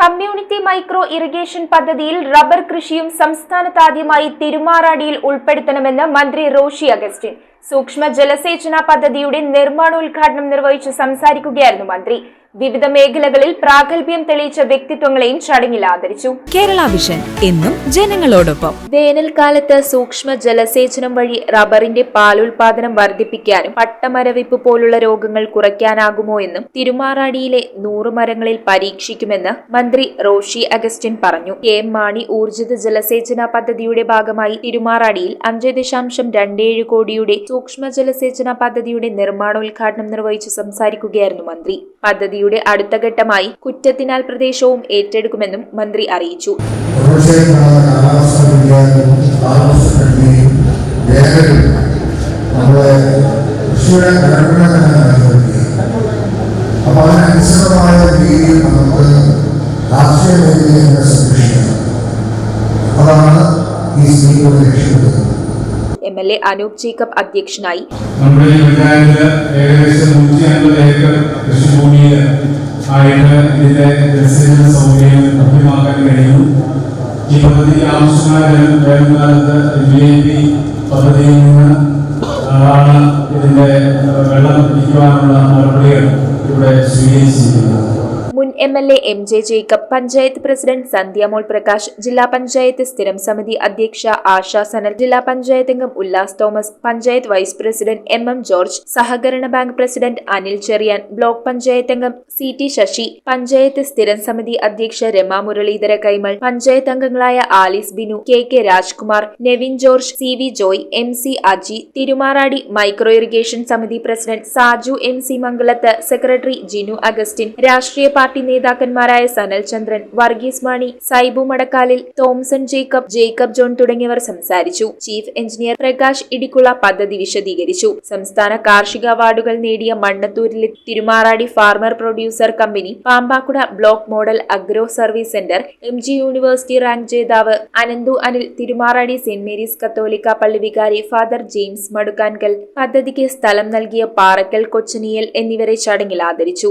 Company irrigation പദ്ധതിയിൽ rubber കൃഷിയും സംസ്ഥാനത്ത് ആദ്യമായി തിരുമാറാടിയിൽ ഉൾപ്പെടുത്തണമെന്ന് മന്ത്രി റോഷി അഗസ്റ്റിൻ. സൂക്ഷ്മ ജലസേചന പദ്ധതിയുടെ നിർമ്മാണോദ്ഘാടനം നിർവഹിച്ച് സംസാരിക്കുകയായിരുന്നു മന്ത്രി. വിവിധ മേഖലകളിൽ പ്രാഗൽഭ്യം തെളിയിച്ച വ്യക്തിത്വങ്ങളെയും ചടങ്ങിൽ ആദരിച്ചു. കേരള വിഷൻ എന്നും ജനങ്ങളോടൊപ്പം. വേനൽക്കാലത്ത് സൂക്ഷ്മ ജലസേചനം വഴി റബ്ബറിന്റെ പാലുൽപാദനം വർദ്ധിപ്പിക്കാനും പട്ടമരവിപ്പ് പോലുള്ള രോഗങ്ങൾ കുറയ്ക്കാനാകുമോ എന്നും തിരുമാറാടിയിലെ നൂറ് മരങ്ങളിൽ പരീക്ഷിക്കുമെന്ന് മന്ത്രി റോഷി അഗസ്റ്റിൻ പറഞ്ഞു. കെ എം മാണി ഊർജിത ജലസേചന പദ്ധതിയുടെ ഭാഗമായി തിരുമാറാടിയിൽ അഞ്ച് ദശാംശം രണ്ടേഴ് കോടിയുടെ സൂക്ഷ്മ ജലസേചന പദ്ധതിയുടെ നിർമ്മാണോദ്ഘാടനം നിർവഹിച്ച് സംസാരിക്കുകയായിരുന്നു മന്ത്രി. പദ്ധതിയുടെ അടുത്ത ഘട്ടമായി കുറ്റത്തിനാൽ പ്രദേശവും ഏറ്റെടുക്കുമെന്നും മന്ത്രി അറിയിച്ചു. അപ്പോൾ അതിനനുസൃതമായ രീതിയിൽ നമുക്ക് കാർഷിക മേഖലയെ സംരക്ഷിക്കണം അതാണ് M L A Anoop Jacob അധ്യക്ഷനായി. നമ്മുടെ പഞ്ചായത്തിൽ ഏകദേശം നൂറ്റി അൻപത് ഏക്കർ കൃഷിഭൂമിയിൽ ആയിട്ട് ഇതിന്റെ ജലസേചന സൗകര്യം ലഭ്യമാക്കാൻ കഴിയുന്നു ഈ പദ്ധതിക്ക് ആവശ്യമായ വേനൽക്കാലത്ത് വി ഐ പി പദ്ധതിയിൽ നിന്ന് ആണ് വെള്ളം ഇവിടെ സ്വീകരിച്ചിരിക്കുന്നത്. M L A M J Jacob panchayat president Sandhyamol Prakash ജില്ലാ പഞ്ചായത്ത് സ്ഥിരം സമിതി അധ്യക്ഷ ആശാ സനൽ ജില്ലാ പഞ്ചായത്ത് അംഗം Ullas Thomas panchayat vice president M M George സഹകരണ bank president Anil Cherian block panchayat അംഗം സി ടി ശശി പഞ്ചായത്ത് സ്ഥിരം സമിതി അധ്യക്ഷ രമ മുരളീധര കൈമൾ പഞ്ചായത്ത് അംഗങ്ങളായ Alice Binu K K Rajkumar Nevin George C V Joy M C Aji Thirumarady micro irrigation സമിതി president Saju M C Mangalath secretary Jinu Augustine രാഷ്ട്രീയ party നേതാക്കന്മാരായ സനൽ ചന്ദ്രൻ വർഗീസ് മാണി സൈബു മടക്കാലിൽ തോംസൺ ജേക്കബ് ജേക്കബ് ജോൺ തുടങ്ങിയവർ സംസാരിച്ചു. ചീഫ് എഞ്ചിനീയർ പ്രകാശ് ഇടിക്കുള പദ്ധതി വിശദീകരിച്ചു. സംസ്ഥാന കാർഷിക അവാർഡുകൾ നേടിയ മണ്ണത്തൂരിലെ Thirumarady farmer producer company Pampakuda block model agro service centre M G university rank ജേതാവ് അനന്തു അനിൽ തിരുമാറാടി സെന്റ് മേരീസ് കത്തോലിക്ക പള്ളി വികാരി ഫാദർ ജെയിംസ് മടുക്കാൻകൽ പദ്ധതിക്ക് സ്ഥലം നൽകിയ പാറക്കൽ കൊച്ചനിയൽ എന്നിവരെ ചടങ്ങിൽ ആദരിച്ചു.